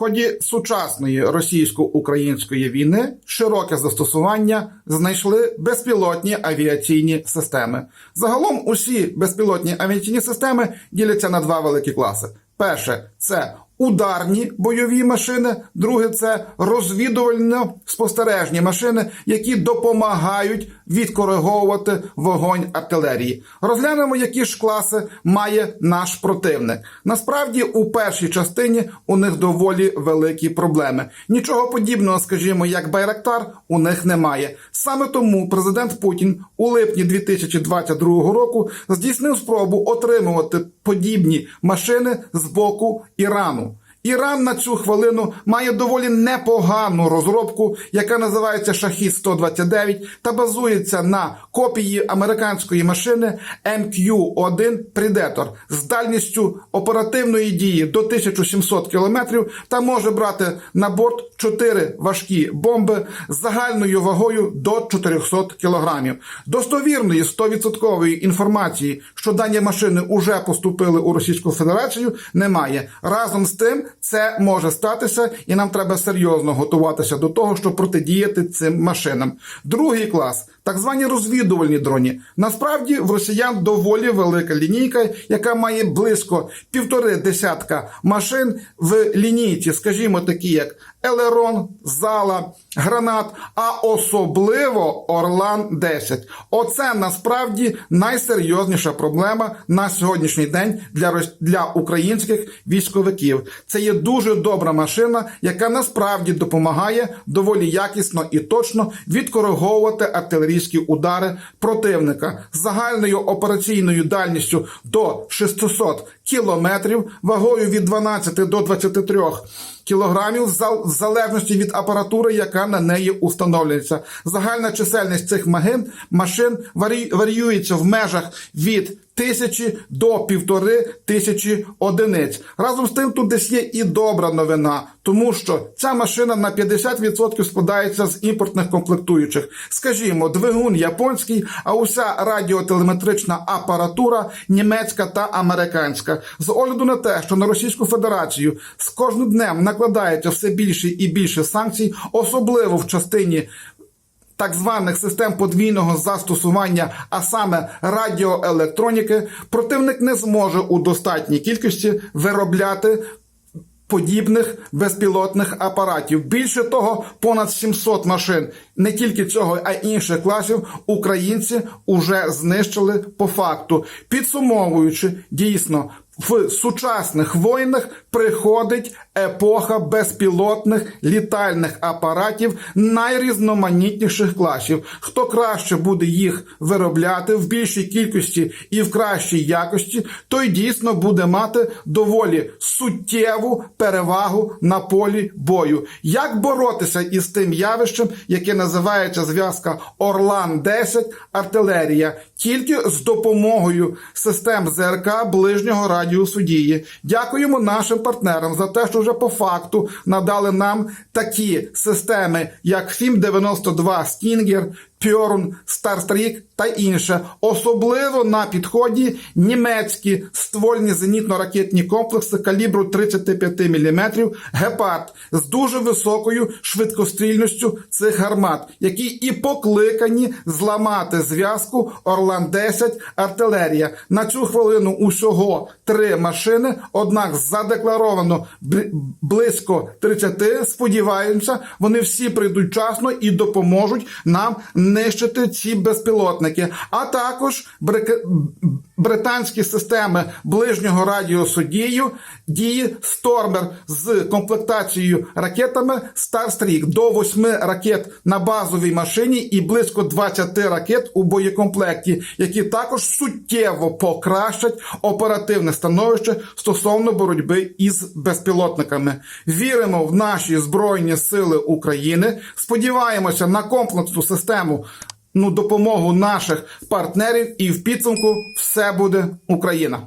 Ході сучасної російсько-української війни широке застосування знайшли безпілотні авіаційні системи. Загалом усі безпілотні авіаційні системи діляться на два великі класи. Перше це ударні бойові машини, друге це розвідувально-спостережні машини, які допомагають відкориговувати вогонь артилерії. Розглянемо, які ж класи має наш противник. Насправді, у першій частині у них доволі великі проблеми. Нічого подібного, скажімо, як Байрактар, у них немає. Саме тому президент Путін у липні 2022 року здійснив спробу отримувати подібні машини з боку Ірану. Іран на цю хвилину має доволі непогану розробку, яка називається Шахід 129 та базується на копії американської машини MQ-1 Predator з дальністю оперативної дії до 1700 км та може брати на борт 4 важкі бомби з загальною вагою до 400 кг. Достовірної 100% інформації, що дані машини уже поступили у Російську Федерацію, немає. Разом з тим, це може статися, і нам треба серйозно готуватися до того, щоб протидіяти цим машинам. Другий клас. Так звані розвідувальні дроні. Насправді в росіян доволі велика лінійка, яка має близько півтори десятка машин в лінійці, скажімо, такі як Елерон, Зала, Гранат, а особливо Орлан 10. Оце насправді найсерйозніша проблема на сьогоднішній день для, для українських військовиків. Це є дуже добра машина, яка насправді допомагає доволі якісно і точно відкориговувати артилерійські удари противника загальною операційною дальністю до 600 кілометрів, вагою від 12 до 23 кілограмів, в залежності від апаратури, яка на неї установлюється. Загальна чисельність цих магин, машин варі- варіюється в межах від тисячі до півтори тисячі одиниць. Разом з тим, тут десь є і добра новина, тому що ця машина на 50% складається з імпортних комплектуючих. Скажімо, двигун японський, а уся радіотелеметрична апаратура німецька та американська. З огляду на те, що на Російську Федерацію з кожним днем накладається все більше і більше санкцій, особливо в частині так званих систем подвійного застосування, а саме радіоелектроніки, противник не зможе у достатній кількості виробляти. Подібних безпілотних апаратів. Більше того, понад 700 машин не тільки цього, а й інших класів українці уже знищили по факту. Підсумовуючи, дійсно, в сучасних воїнах приходить епоха безпілотних літальних апаратів найрізноманітніших класів. Хто краще буде їх виробляти в більшій кількості і в кращій якості, той дійсно буде мати доволі суттєву перевагу на полі бою. Як боротися із тим явищем, яке називається зв'язка Орлан 10 артилерія, тільки з допомогою систем ЗРК ближнього радіусу дії. Дякуємо нашим партнерам за те, що вже по факту надали нам такі системи, як ФІМ 92 Стінгер, Пьорн, Старстрік та інше. Особливо на підході німецькі ствольні зенітно-ракетні комплекси калібру 35 мм Гепард з дуже високою швидкострільністю цих гармат, які і покликані зламати зв'язку Орлан 10 артилерія. На цю хвилину усього три машини, однак задекларовано близько 30. Сподіваємося, вони всі прийдуть часно і допоможуть нам нищити ці безпілотники, а також британські системи ближнього радіусу дію дії Стормер з комплектацією ракетами Старстрік до 8 ракет на базовій машині і близько 20 ракет у боєкомплекті, які також суттєво покращать оперативне становище стосовно боротьби із безпілотниками. Віримо в наші збройні сили України. Сподіваємося на комплексну систему. Ну, допомогу наших партнерів, і в підсумку все буде Україна.